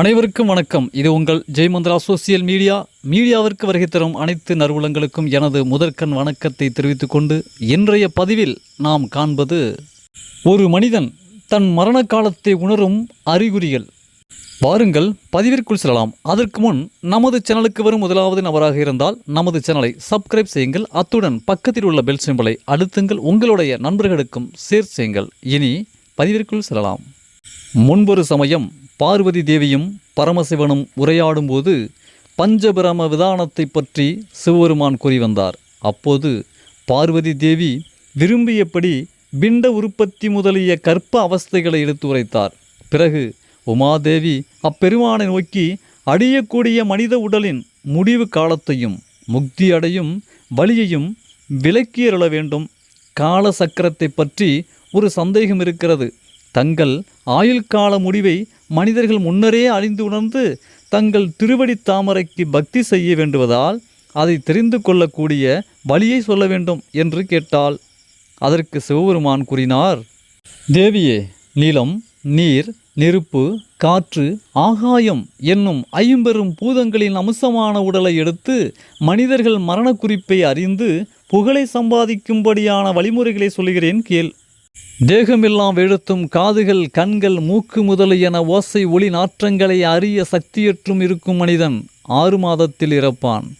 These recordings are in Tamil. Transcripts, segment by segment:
அனைவருக்கும் வணக்கம். இது உங்கள் ஜெய்மந்திரா சோசியல் மீடியா. மீடியாவிற்கு வருகை தரும் அனைத்து நறுவலங்களுக்கும் எனது முதற்கண் வணக்கத்தை தெரிவித்துக் கொண்டு இன்றைய பதிவில் நாம் காண்பது ஒரு மனிதன் தன் மரண காலத்தை உணரும் அறிகுறிகள். வாருங்கள் பதிவிற்குள் செல்லலாம். அதற்கு முன் நமது சேனலுக்கு வரும் முதலாவது நபராக இருந்தால் நமது சேனலை சப்ஸ்கிரைப் செய்யுங்கள். அத்துடன் பக்கத்தில் உள்ள பெல் சிம்பலை அழுத்துங்கள். உங்களுடைய நண்பர்களுக்கும் ஷேர் செய்யுங்கள். இனி பதிவிற்குள் செல்லலாம். முன்பொரு சமயம் பார்வதி தேவியும் பரமசிவனும் உரையாடும்போது பஞ்சபிரம விதானத்தை பற்றி சிவபெருமான் கூறி வந்தார். அப்போது பார்வதி தேவி விரும்பியபடி பிண்ட உற்பத்தி முதலிய கற்ப அவஸ்தைகளை எடுத்து உரைத்தார். பிறகு உமாதேவி அப்பெருமானை நோக்கி அடியக்கூடிய மனித உடலின் முடிவு காலத்தையும் முக்தி அடையும் வழியையும் விலக்கியருள வேண்டும். கால சக்கரத்தை பற்றி ஒரு சந்தேகம் இருக்கிறது. தங்கள் ஆயுள் கால முடிவை மனிதர்கள் முன்னரே அறிந்து உணர்ந்து தங்கள் திருவடி தாமரைக்கு பக்தி செய்ய வேண்டுவதால் அதை தெரிந்து கொள்ளக்கூடிய வழியை சொல்ல வேண்டும் என்று கேட்டாள். அதற்கு சிவபெருமான் கூறினார் தேவியே நிலம் நீர் நெருப்பு காற்று ஆகாயம் என்னும் ஐம்பெரும் பூதங்களின் அம்சமான உடலை எடுத்து மனிதர்கள் மரண குறிப்பை அறிந்து புகழை சம்பாதிக்கும்படியான வழிமுறைகளை சொல்கிறேன் கேள். தேகமெல்லாம் எழுத்தும் காதுகள் கண்கள் மூக்கு முதலியன ஓசை ஒளி நாற்றங்களை அறிய சக்தியற்றும் இருக்கும் மனிதன் ஆறு மாதத்தில் இறப்பான்.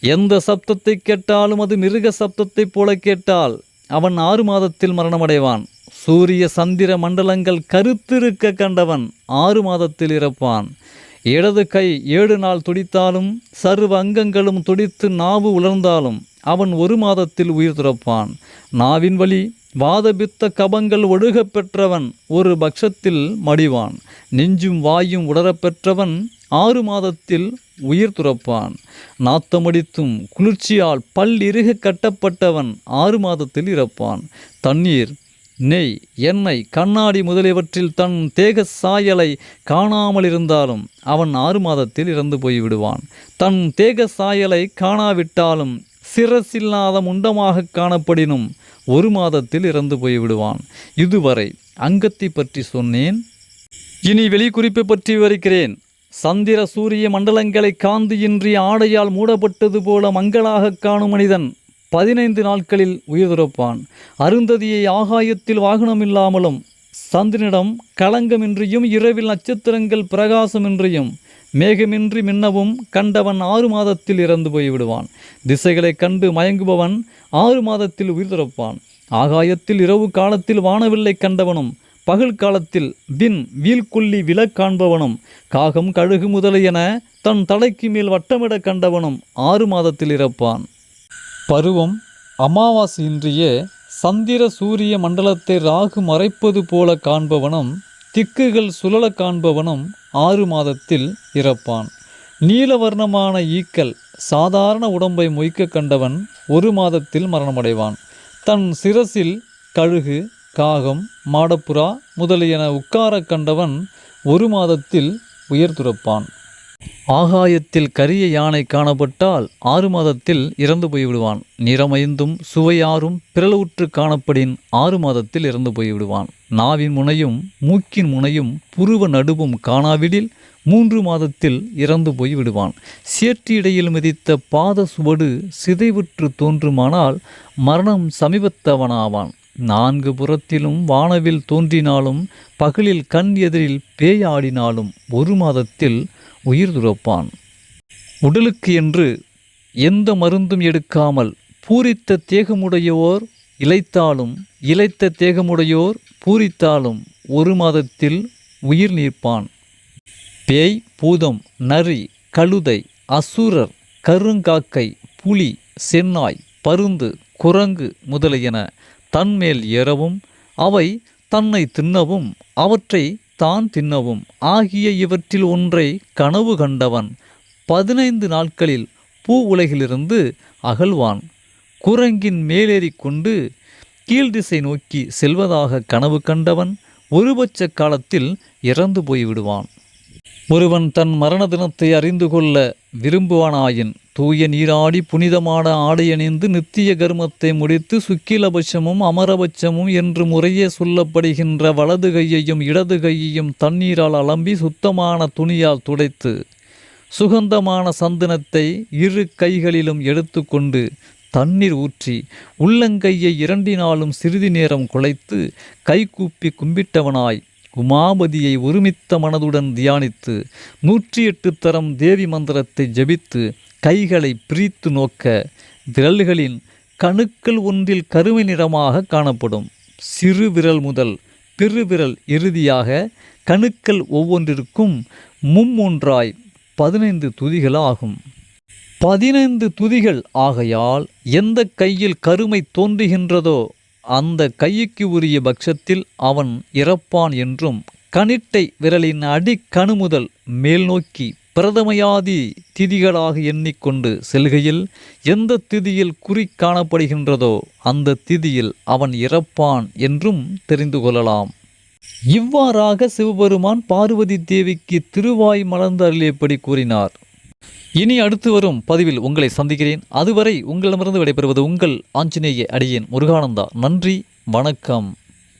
எந்த சப்தத்தை கேட்டாலும் அது மிருக சப்தத்தைப் போல கேட்டால் அவன் ஆறு மாதத்தில் மரணமடைவான். சூரிய சந்திர மண்டலங்கள் கருத்திருக்க கண்டவன் ஆறு மாதத்தில் இறப்பான். இடது கை ஏழு நாள் துடித்தாலும் சர்வ அங்கங்களும் துடித்து நாவு உலர்ந்தாலும் அவன் ஒரு மாதத்தில் உயிர் துறப்பான். நாவின் வழி வாதபித்த கபங்கள் ஒழுகப் பெற்றவன் ஒரு பட்சத்தில் மடிவான். நெஞ்சும் வாயும் உடரப்பெற்றவன் ஆறு மாதத்தில் உயிர் துறப்பான். நாத்தமடித்தும் குளிர்ச்சியால் பல் இறுக கட்டப்பட்டவன் ஆறு மாதத்தில் இறப்பான். தண்ணீர் நெய் எண்ணெய் கண்ணாடி முதலியவற்றில் தன் தேக சாயலை காணாமல் இருந்தாலும் அவன் ஆறு மாதத்தில் இறந்து போய்விடுவான். தன் தேக சாயலை காணாவிட்டாலும் சிரசில்லாத முண்டமாக காணப்படினும் ஒரு மாதத்தில் இறந்து போய்விடுவான். இதுவரை அங்கத்தை பற்றி சொன்னேன். இனி வெளிக்குறிப்பை பற்றி விவரிக்கிறேன். சந்திர சூரிய மண்டலங்களை காந்தியின்றி ஆடையால் மூடப்பட்டது போல மங்களாக காணும் மனிதன் பதினைந்து நாட்களில் உயிர் துறப்பான். அருந்ததியை ஆகாயத்தில் வாகனம் இல்லாமலும் சந்திரனிடம் களங்கமின்றியும் இரவில் நட்சத்திரங்கள் பிரகாசமின்றியும் மேகமின்றி மின்னவும் கண்டவன் ஆறு மாதத்தில் இறந்து போய்விடுவான். திசைகளை கண்டு மயங்குபவன் ஆறு மாதத்தில் உயிர் துறப்பான். ஆகாயத்தில் இரவு காலத்தில் வானவில்லை கண்டவனும் பகல் காலத்தில் வின் வீழ்கொல்லி வில காண்பவனும் காகம் கழுகு முதலியன தன் தலைக்கு மேல் வட்டமிட கண்டவனும் ஆறு மாதத்தில் இறப்பான். பருவம் அமாவாசையின்றியே சந்திர சூரிய மண்டலத்தை ராகு மறைப்பது போல காண்பவனும் திக்குகள் சுழல காண்பவனும் ஆறு மாதத்தில் இறப்பான். நீலவர்ணமான ஈக்கள் சாதாரண உடம்பை மொய்க்க கண்டவன் ஒரு மாதத்தில் மரணமடைவான். தன் சிரசில் கழுகு காகம் மாடப்புறா முதலியன உட்கார கண்டவன் ஒரு மாதத்தில் உயிர் துறப்பான். ஆகாயத்தில் கரிய யானை காணப்பட்டால் ஆறு மாதத்தில் இறந்து போய்விடுவான். நிறமைந்தும் சுவையாரும் பிறலவுற்று காணப்படின் ஆறு மாதத்தில் இறந்து போய்விடுவான். நாவின் முனையும் மூக்கின் முனையும் புருவ நடுவும் காணாவிடில் மூன்று மாதத்தில் இறந்து போய் விடுவான் சேற்றிடையில் மிதித்த பாத சுவடு சிதைவுற்று தோன்றுமானால் மரணம் சமீபத்தவனாவான். நான்கு புறத்திலும் வானவில் தோன்றினாலும் பகலில் கண் எதிரில் பேயாடினாலும் ஒரு மாதத்தில் உயிர் துறப்பான். உடலுக்கு என்று எந்த மருந்தும் எடுக்காமல் பூரித்த தேகமுடையோர் இழைத்தாலும் இழைத்த தேகமுடையோர் பூரித்தாலும் ஒரு மாதத்தில் உயிர் நீர்ப்பான். பேய் பூதம் நரி கழுதை அசுரர் கருங்காக்கை புலி சென்னாய் பருந்து குரங்கு முதலியன தன்மேல் ஏறவும் அவை தன்னை தின்னவும் அவற்றை தான் தின்னவும். ஆகிய இவற்றில் ஒன்றை கனவு கண்டவன் பதினைந்து நாட்களில் பூ உலகிலிருந்து அகழ்வான் குரங்கின் மேலேறி கொண்டு கீழ்திசை நோக்கி செல்வதாக கனவு கண்டவன் ஒருபட்ச காலத்தில் இறந்து போய்விடுவான். ஒருவன் தன் மரண தினத்தை அறிந்து கொள்ள விரும்புவானாயின் தூய நீராடி புனிதமான ஆடையணிந்து நித்திய கர்மத்தை முடித்து சுக்கிலபட்சமும் அமரபட்சமும் என்று முறையே சொல்லப்படுகின்ற வலது கையையும் இடது கையையும் தண்ணீரால் அலம்பி சுத்தமான துணியால் துடைத்து சுகந்தமான சந்தனத்தை இரு கைகளிலும் எடுத்துக்கொண்டு தண்ணீர் ஊற்றி உள்ளங்கையை இரண்டினாலும் சிறிது நேரம் குலைத்து கைகூப்பி கும்பிட்டவனாய் உமாபதியை ஒருமித்த மனதுடன் தியானித்து நூற்றி எட்டு தரம் தேவி மந்திரத்தை ஜபித்து கைகளை பிரித்து நோக்க விரல்களின் கணுக்கள் ஒன்றில் கருமை நிறமாக காணப்படும். சிறு விரல் முதல் பெருவிரல் இறுதியாக கணுக்கள் ஒவ்வொன்றிற்கும் மும்மூன்றாய் பதினைந்து துதிகள் ஆகும். பதினைந்து துதிகள் ஆகையால் எந்த கையில் கருமை தோன்றுகின்றதோ அந்த கைக்கு உரிய பட்சத்தில் அவன் இறப்பான் என்றும் கணிட்டை விரலின் அடிக்கணு முதல் மேல் நோக்கி பிரதமயாதி திதிகளாக எண்ணிக்கொண்டு செல்கையில் எந்த திதியில் குறி காணப்படுகின்றதோ அந்த திதியில் அவன் இறப்பான் என்றும் தெரிந்து கொள்ளலாம். இவ்வாறாக சிவபெருமான் பார்வதி தேவிக்கு திருவாய் மலர்ந்து அருளியபடி கூறினார். இனி அடுத்து வரும் பதிவில் உங்களை சந்திக்கிறேன். அதுவரை உங்களிடமிருந்து விடைபெறுவது உங்கள் ஆஞ்சநேய அடியேன் முருகானந்தா. நன்றி வணக்கம்.